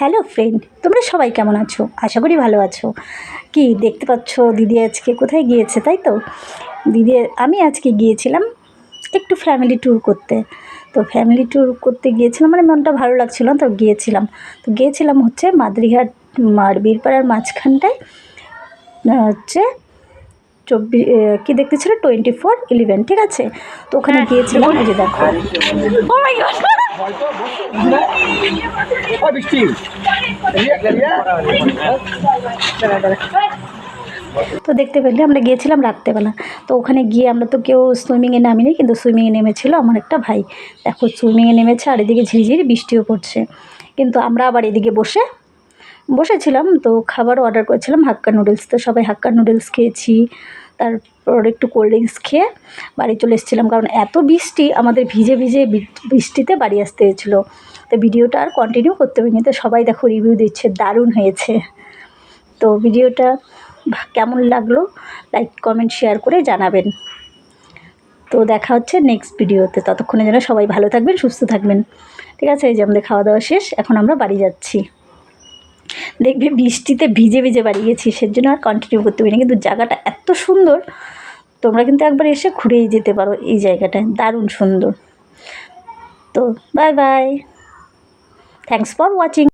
Hello friend তোমরা সবাই কেমন আছো? আশা করি ভালো আছো। কি দেখতে পাচ্ছ দিদি আজকে কোথায় গিয়েছে তাই তো? দিদি আমি আজকে গিয়েছিলাম একটু ফ্যামিলি ট্যুর করতে। তো ফ্যামিলি ট্যুর করতে গিয়েছিলাম মানে মনটা ভালো লাগছিল না তো গিয়েছিলাম। তো গিয়েছিলাম হচ্ছে মাদ্রিঘাট আর বীরপাড়ার মাঝখানটায় হচ্ছে চব্বিশ কী দেখতেছিল টোয়েন্টি ফোর ইলেভেন ঠিক আছে? তো ওখানে গিয়েছিলাম এই যে দেখো। তো দেখতে পেলে আমরা গিয়েছিলাম রাত্রেবেলা। তো ওখানে গিয়ে আমরা তো কেউ সুইমিংয়ে নামিনি, কিন্তু সুইমিংয়ে নেমেছিল আমার একটা ভাই। দেখো সুইমিংয়ে নেমেছে আর এদিকে ঝিরিঝিরি বৃষ্টিও পড়ছে। কিন্তু আমরা আবার এদিকে বসে, বসেছিলাম। তো খাবার অর্ডার করেছিলাম, হাক্কা নুডলস তো সবাই হাক্কা নুডলস খেয়েছি। তারপর একটু কোল্ড ড্রিঙ্কস খেয়ে বাড়ি চলে এসেছিলাম। কারণ এত বৃষ্টি, আমাদের ভিজে ভিজে বৃষ্টিতে বাড়ি আসতে হয়েছিলো। তো ভিডিওটা আর কন্টিনিউ করতে পারিনি তো সবাই দেখো রিভিউ দিচ্ছে, দারুণ হয়েছে। তো ভিডিওটা কেমন লাগল? লাইক কমেন্ট শেয়ার করে জানাবেন। তো দেখা হচ্ছে নেক্সট ভিডিওতে ততক্ষণে যেন সবাই ভালো থাকবেন, সুস্থ থাকবেন। ঠিক আছে, এই যে আমাদের খাওয়া দাওয়া শেষ। এখন আমরা বাড়ি যাচ্ছি। দেখবে বৃষ্টিতে ভিজে ভিজে বাড়ি গেছি। সেজন্য আর কন্টিনিউ করতে পারিনি কিন্তু জায়গাটা এত সুন্দর। তোমরা কিন্তু একবার এসে ঘুরেই যেতে পারো এই জায়গাটায় দারুণ সুন্দর। তো bye bye thanks for watching